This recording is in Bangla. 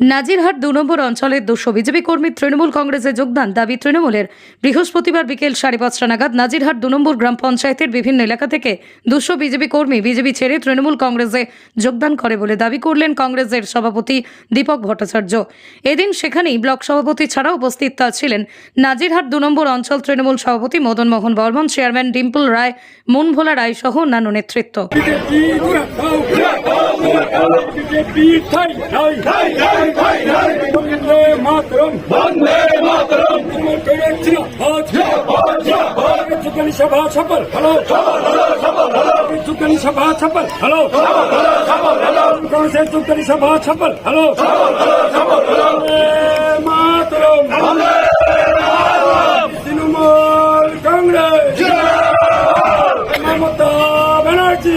নাজিরহাট দু নম্বর অঞ্চলের দুশো বিজেপি কর্মী তৃণমূল কংগ্রেসে যোগদান দাবি তৃণমূলের। বৃহস্পতিবার বিকেল সাড়ে পাঁচটা নাগাদ নাজিরহাট দু নম্বর গ্রাম পঞ্চায়েতের বিভিন্ন এলাকা থেকে দুশো বিজেপি কর্মী বিজেপি ছেড়ে তৃণমূল কংগ্রেসে যোগদান করে বলে দাবি করলেন কংগ্রেসের সভাপতি দীপক ভট্টাচার্য। এদিন সেখানেই ব্লক সভাপতি ছাড়াও উপস্থিত ছিলেন নাজিরহাট দু নম্বর অঞ্চল তৃণমূল সভাপতি মদন মোহন বর্মন, চেয়ারম্যান ডিম্পল রায়, মনভোলা রায় সহ অন্যান্য নেতৃত্ব। তৃণমূল কংগ্রেস মমতা ব্যানার্জি